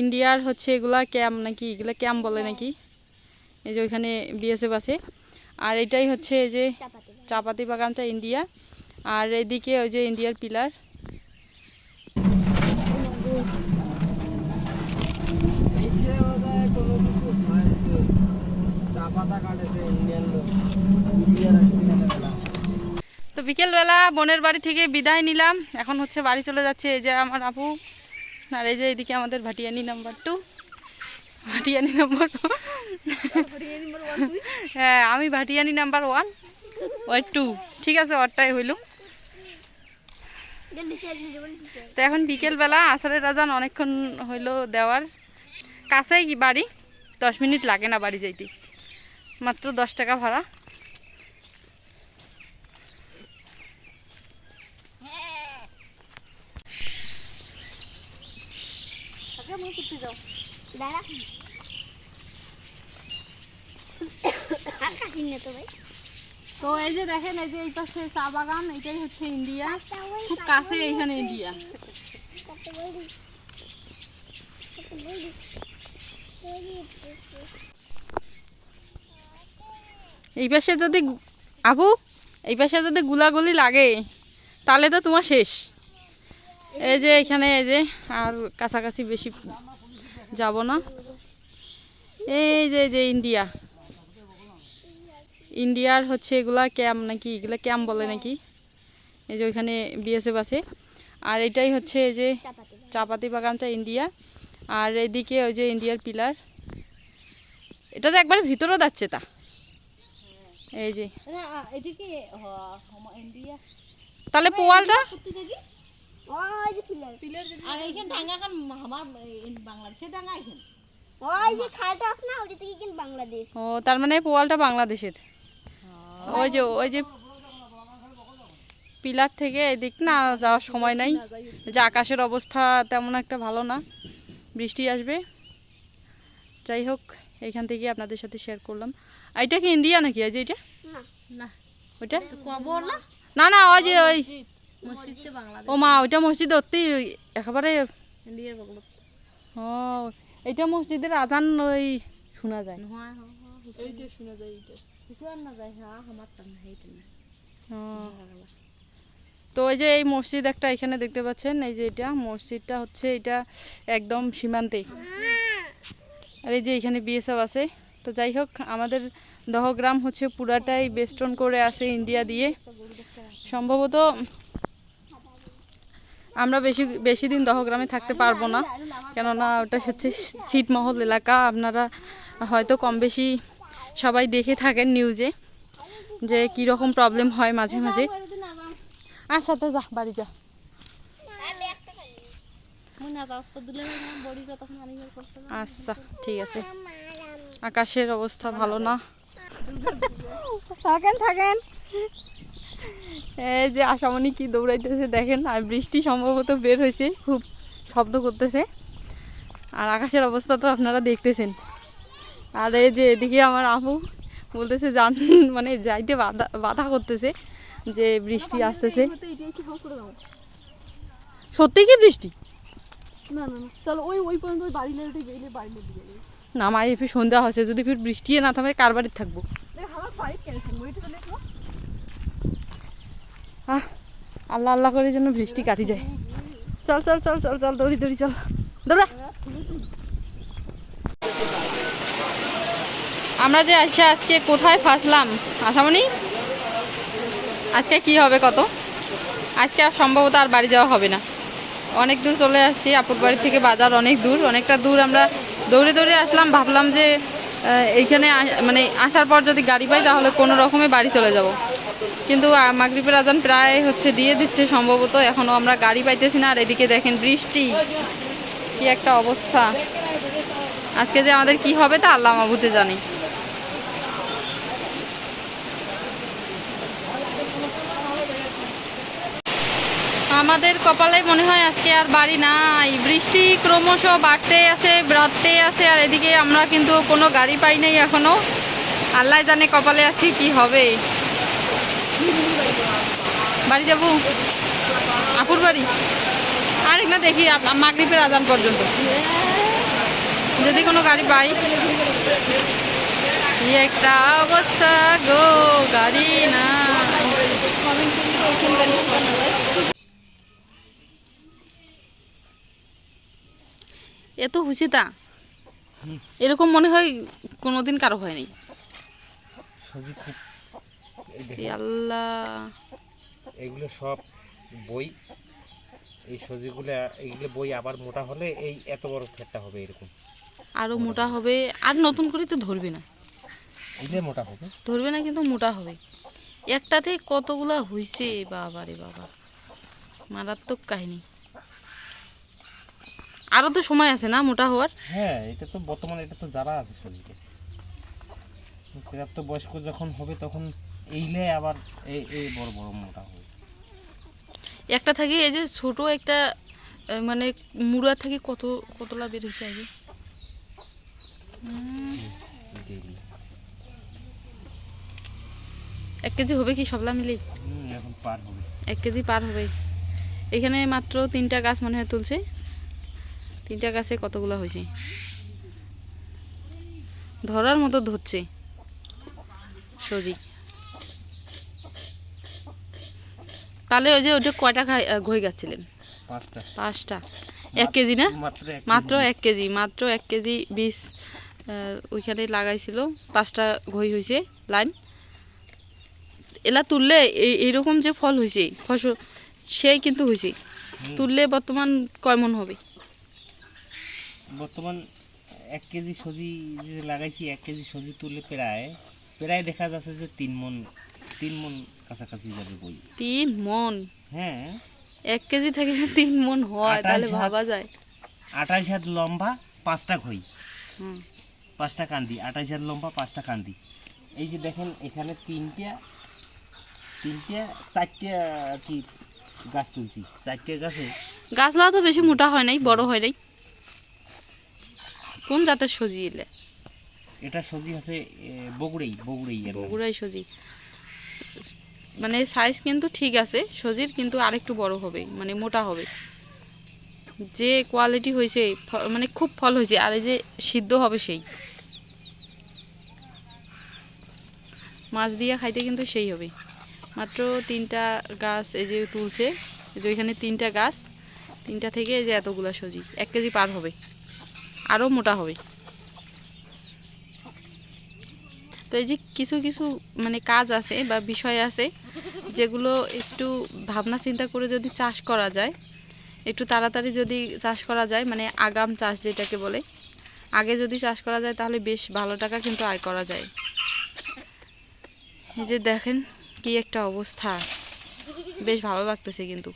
ইন্ডিয়ার হচ্ছে এগুলা ক্যাম্প নাকি এগুলা ক্যাম্প বলে নাকি? এই যে ওইখানে বিএসএফ আছে। আর এটাই হচ্ছে এই যে চাপাতি বাগানটা ইন্ডিয়া আর এদিকে ওই যে ইন্ডিয়ার পিলার তো বিকেলবেলা বোনের বাড়ি থেকে বিদায় নিলাম। এখন হচ্ছে বাড়ি চলে যাচ্ছে এই যে আমার আপু। আর এই যে এইদিকে আমাদের ভাটিয়ানি নাম্বার টু ভাটিয়ানি নাম্বার হ্যাঁ আমি ভাটিয়ানি নাম্বার ওয়ান ওই টু ঠিক আছে, ওরটাই হইল। তো এখন বিকেলবেলা আসরের রাজান অনেকক্ষণ হইল দেওয়ার। কাছেই বাড়ি? দশ মিনিট লাগে না বাড়ি যাইতে। মাত্র দশ টাকা ভাড়া। দাঁড়া। আর খাসিন না তো ভাই। তো এই যে দেখেন এই যে এই পাশে চা বাগান এটাই হচ্ছে ইন্ডিয়া। খুব কাছে এইখানে ইন্ডিয়া। এই পাশে যদি আপু এই পাশে যদি গুলাগুলি লাগে তাহলে তো তোমার শেষ। এই যে এখানে এই যে আর কাছাকাছি বেশি যাব না। এই যে এই যে ইন্ডিয়া। ইন্ডিয়ার হচ্ছে এগুলা ক্যাম্প নাকি এগুলা ক্যাম্প বলে নাকি? এই যে ওইখানে বিএসএফ আছে। আর এটাই হচ্ছে এই যে চাপাতি বাগানটা ইন্ডিয়া। আর এদিকে ওই যে ইন্ডিয়ার পিলার। এটা তো একবার ভিতরেও যাচ্ছে তা। এই যে। তাহলে পোয়ালটা? ওই যে পিলার আর এইখান ডাঙ্গা খান আমার বাংলাদেশের ডাঙ্গা এইখান। ওই যে খালটা আছে না ওইটা থেকে বাংলাদেশ। ও তার মানে পোয়ালটা বাংলাদেশের। ওই যে ওই যে পিলার থেকে এদিক না যাওয়ার সময় নাই। যে আকাশের অবস্থা তেমন একটা ভালো না। বৃষ্টি আসবে। যাই হোক এইখান থেকে আপনাদের সাথে শেয়ার করলাম। এটা কি ইন্ডিয়া নাকি? এই যে এটা? না। না। ওইটা? কবর না? না না ওই যে ওই ও মা ওইটা মসজিদ অতি একেবারে ও এটা মসজিদের আজান ওই শোনা যায়। নহয় এইটা শোনা যায় এইটা। কিছুমান না যায় হ্যাঁ না। ও। তো ওই যে এই মসজিদ একটা এখানে দেখতে পাচ্ছেন এই যে এটা মসজিদটা হচ্ছে এটা একদম সীমান্তে। আর এই যে এখানে বিএসএফ আছে। তো যাই হোক আমাদের দহগ্রাম হচ্ছে পুরাটাই বেস্টন করে আছে ইন্ডিয়া দিয়ে। সম্ভবত আমরা বেশি বেশি দিন দহগ্রামে থাকতে পারব না। কেননা ওটা হচ্ছে ছিটমহল এলাকা। আপনারা হয়তো কম বেশি সবাই দেখে থাকেন নিউজে যে কী রকম প্রবলেম হয় মাঝে মাঝে। আচ্ছা তো যা, বাড়ি যা। আচ্ছা ঠিক আছে। আকাশের অবস্থা ভালো না। থাকেন থাকেন। এই যে আশামণি কি দৌড়াইতেছে দেখেন আর বৃষ্টি সম্ভবত বের হয়েছে খুব শব্দ করতেছে। আর আকাশের অবস্থা তো আপনারা দেখতেছেন। আর এই যে এদিকে আমার আপু বলতেছে যান মানে যাইতে বাধা বাধা করতেছে যে বৃষ্টি আসতেছে। সত্যি কি বৃষ্টি? না মা এফি সন্ধ্যা হয়েছে যদি ফির বৃষ্টি না থামে কার বাড়ির থাকব আমার বাড়ি কেন থাকব এটা চলে আসব আহ, আল্লাহ আল্লাহ করে যেন বৃষ্টি কাটি যায়। চল চল চল চল চল, দৌড়ি দৌড়ি, চল। দৌড়া। আমরা যে আসছে আজকে কোথায় ফাঁসলাম? আসামনি আজকে কি হবে কত? আজকে আর সম্ভবত আর বাড়ি যাওয়া হবে না। অনেক দূর চলে আসছি, আপুর বাড়ি থেকে বাজার অনেক দূর। অনেকটা দূর আমরা দৌড়ে দৌড়ে আসলাম, ভাবলাম যে এইখানে মানে আসার পর যদি গাড়ি পাই, তাহলে কোনো রকমে বাড়ি চলে যাব। কিন্তু মাগরিবের আজান প্রায় হচ্ছে দিয়ে দিচ্ছে সম্ভবত। এখনও আমরা গাড়ি পাইতেছি না। আর এদিকে দেখেন বৃষ্টি। কি একটা অবস্থা। আজকে যে আমাদের কি হবে তা আল্লাহ মাবুতে জানি। আমাদের কপালে মনে হয় আজকে আর বাড়ি নাই। বৃষ্টি ক্রমশ বাড়তে আছে বাড়তে আছে। আর এদিকে আমরা কিন্তু কোনো গাড়ি পাই নাই এখনও। আল্লাহ জানে কপালে আজকে কি হবে। বাড়ি যাব? আপুর বাড়ি? আরেক না দেখি মাগরিবের আজান পর্যন্ত। যদি কোনো গাড়ি পাই। কি একটা অবস্থা গো গাড়ি না। এত হুসিতা এরকম মনে হয় কোনোদিন কারও হয়নি। আল্লাহ। এগুলো সব বই এই সজিগুলো এইগুলো বই আবার মোটা হলে এই এত বড় ফেটটা হবে এরকম। আরও মোটা হবে আর নতুন করে তো ধরবে না। এগুলো মোটা হবে? ধরবে না কিন্তু মোটা হবে। একটাতে কতগুলা হইছে বাবা রে বাবা। মারাত্মক কাহিনী। আরও তো সময় আছে না মোটা হওয়ার? হ্যাঁ এটা তো বর্তমানে এটা তো যারা আছে সজিতে প্রাপ্ত বয়স্ক যখন হবে তখন এইলে আবার এই এই বড় বড় মোটা হবে। একটা থাকে এই যে ছোট একটা মানে মুড়া থেকে কত কতলা বের হয়েছে আগে? এক কেজি হবে কি সবলা মিলেই হবে। এক কেজি পার হবে। এখানে মাত্র তিনটা গাছ মনে হয় তুলছে। তিনটা গাছে কতগুলো হয়েছে? ধরার মতো ধরছে। সজি তাহলে ওই যে ওটা কয়টা ঘই গাচ্ছিলেন পাঁচটা। পাঁচটা। এক কেজি না? মাত্র এক কেজি। মাত্র এক কেজি বীজ ওইখানে লাগাইছিল। পাঁচটা ঘই হয়েছে লাইন। এলা তুললে এই এইরকম যে ফল হয়েছে ফসল সেই কিন্তু হয়েছে তুললে বর্তমান কয় মন হবে? বর্তমান এক কেজি যে লাগাইছি এক কেজি সজি তুললে প্রায় প্রায় দেখা যাচ্ছে যে তিন মন তিন মন কাছাকাছি যাবে বই। তিন মন? হ্যাঁ। এক কেজি থেকে তিন মন হয় তাহলে ভাবা যায়। আঠাশ হাত লম্বা পাঁচটা হুম। পাঁচটা কান্দি আঠাশ হাত লম্বা পাঁচটা কান্দি। এই যে দেখেন এখানে তিনটা তিনটা চারটে কি গাছ তুলছি। চারটে গাছে গাছলা তো বেশি মোটা হয় নাই বড় হয় নাই। কোন জাতের সজি এলে? এটা সবজি আছে বগুড়েই বগুড়েই বগুড়াই সজি। মানে সাইজ কিন্তু ঠিক আছে, সজির কিন্তু আরেকটু বড় হবে মানে মোটা হবে। যে কোয়ালিটি হয়েছে মানে খুব ফল হয়েছে, আর এই যে সিদ্ধ হবে সেই। মাছ দিয়ে খাইতে কিন্তু সেই হবে। মাত্র তিনটা গাছ এই যে তুলছে যে ওইখানে তিনটা গাছ, তিনটা থেকে এই যে এতগুলা সজি, এক কেজি পার হবে, আরও মোটা হবে। তো এই যে কিছু কিছু মানে কাজ আছে বা বিষয় আছে যেগুলো একটু ভাবনা চিন্তা করে যদি চাষ করা যায়, একটু তাড়াতাড়ি যদি চাষ করা যায় মানে আগাম চাষ যেটাকে বলে, আগে যদি চাষ করা যায় তাহলে বেশ ভালো টাকা কিন্তু আয় করা যায়। এই যে দেখেন কি একটা অবস্থা, বেশ ভালো লাগতেছে কিন্তু।